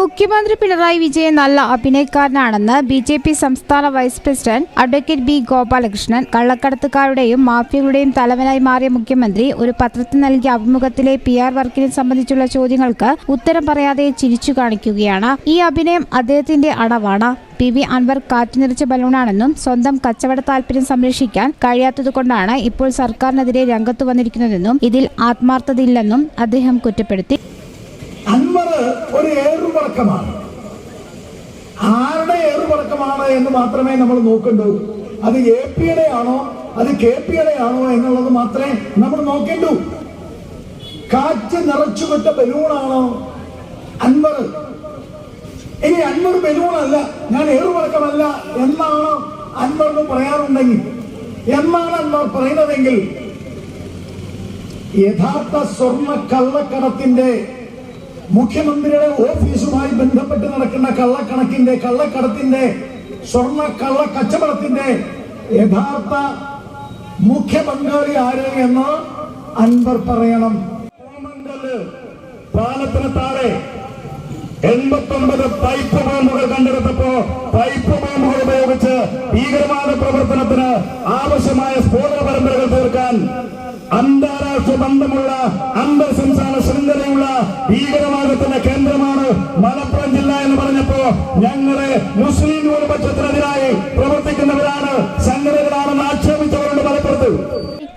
മുഖ്യമന്ത്രി പിണറായി വിജയൻ നല്ല അഭിനയക്കാരനാണെന്ന് ബി ജെ പി സംസ്ഥാന vice president advocate B Gopalakrishnan കള്ളക്കടത്തുകാരുടെയും മാഫിയകളുടെയും തലവനായി മാറിയ മുഖ്യമന്ത്രി ഒരു പത്രത്തിൽ നൽകിയ അഭിമുഖത്തിലെ പി ആർ വർക്കിനെ സംബന്ധിച്ചുള്ള ചോദ്യങ്ങൾക്ക് ഉത്തരം പറയാതെ ചിരിച്ചു കാണിക്കുകയാണ്. ഈ അഭിനയം അദ്ദേഹത്തിന്റെ അടവാണ്. പി വി അൻവർ കാറ്റുനിറച്ച ബലൂണാണെന്നും സ്വന്തം കച്ചവട താൽപര്യം സംരക്ഷിക്കാൻ കഴിയാത്തതുകൊണ്ടാണ് ഇപ്പോൾ സർക്കാരിനെതിരെ രംഗത്തു വന്നിരിക്കുന്നതെന്നും ഇതിൽ ആത്മാർത്ഥതയില്ലെന്നും അദ്ദേഹം കുറ്റപ്പെടുത്തി. അൻവർ ഒരു ഏറുപടക്കമാണ്. ആരുടെ ഏറുപടക്കമാണ് എന്ന് മാത്രമേ നമ്മൾ നോക്കണ്ടൂ. അത് എ പിയുടെ ആണോ അത് കെ പിയുടെ ആണോ എന്നുള്ളത് മാത്രമേ നമ്മൾ നോക്കേണ്ടൂ. കാറ്റ് നിറച്ചുവിട്ട ബലൂണാണോ? അൻവർ. ഇനി അൻവർ ബലൂണല്ല ഞാൻ ഏറുപടക്കമല്ല എന്നാണ് അൻവറിന് പറയാറുണ്ടെങ്കിൽ. എന്നാണ് അൻവർ പറയുന്നതെങ്കിൽ യഥാർത്ഥ സ്വർണ കള്ളക്കടത്തിന്റെ മുഖ്യമന്ത്രിയുടെ ഓഫീസുമായി ബന്ധപ്പെട്ട് നടക്കുന്ന കള്ളക്കണക്കിന്റെ കള്ളക്കടത്തിന്റെ സ്വർണ കള്ള കച്ചവടത്തിന്റെ യഥാർത്ഥ മുഖ്യ പങ്കാളി ആര് എന്ന് അൻവർ പറയണം. പാലത്തിന് താഴെ എൺപത്തൊമ്പത് പൈപ്പ് ബോംബുകൾ കണ്ടെടുത്തപ്പോ പൈപ്പ് ബോംബുകൾ ഉപയോഗിച്ച് ഭീകരവാദ പ്രവർത്തനത്തിന് ആവശ്യമായ സ്ഫോടന പരമ്പരകൾ തീർക്കാൻ അന്താരാഷ്ട്ര ബന്ധമുള്ള അന്തർ സംസ്ഥാന ശൃംഖലയുള്ള ഭീകരവാദത്തിന്റെ കേന്ദ്രമാണ് മലപ്പുറം ജില്ല എന്ന് പറഞ്ഞപ്പോ ഞങ്ങളെ മുസ്ലിം ന്യൂനപക്ഷത്തിനെതിരായി പ്രവർത്തിക്കുന്നവരാണ്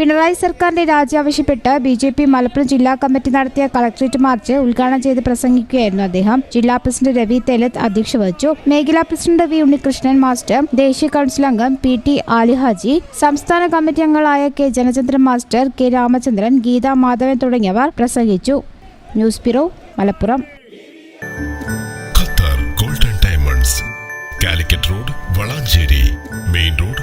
പിണറായി സർക്കാരിന്റെ രാജി ആവശ്യപ്പെട്ട് ബി ജെ പി മലപ്പുറം ജില്ലാ കമ്മിറ്റി നടത്തിയ കളക്ട്രേറ്റ് മാർച്ച് ഉദ്ഘാടനം ചെയ്ത് പ്രസംഗിക്കുകയായിരുന്നു അദ്ദേഹം. ജില്ലാ പ്രസിഡന്റ് രവി തെലത്ത് അധ്യക്ഷ വഹിച്ചു. മേഖലാ പ്രസിഡന്റ് വി ഉണ്ണികൃഷ്ണൻ മാസ്റ്റർ ദേശീയ കൌൺസിൽ അംഗം പി ടി ആലിഹാജി സംസ്ഥാന കമ്മിറ്റി അംഗങ്ങളായ K Janachandran master K Ramachandran Geetha Madhavan തുടങ്ങിയവർ പ്രസംഗിച്ചു. News bureau Malappuram. Qatar golden diamonds Calicut road Valanchery main road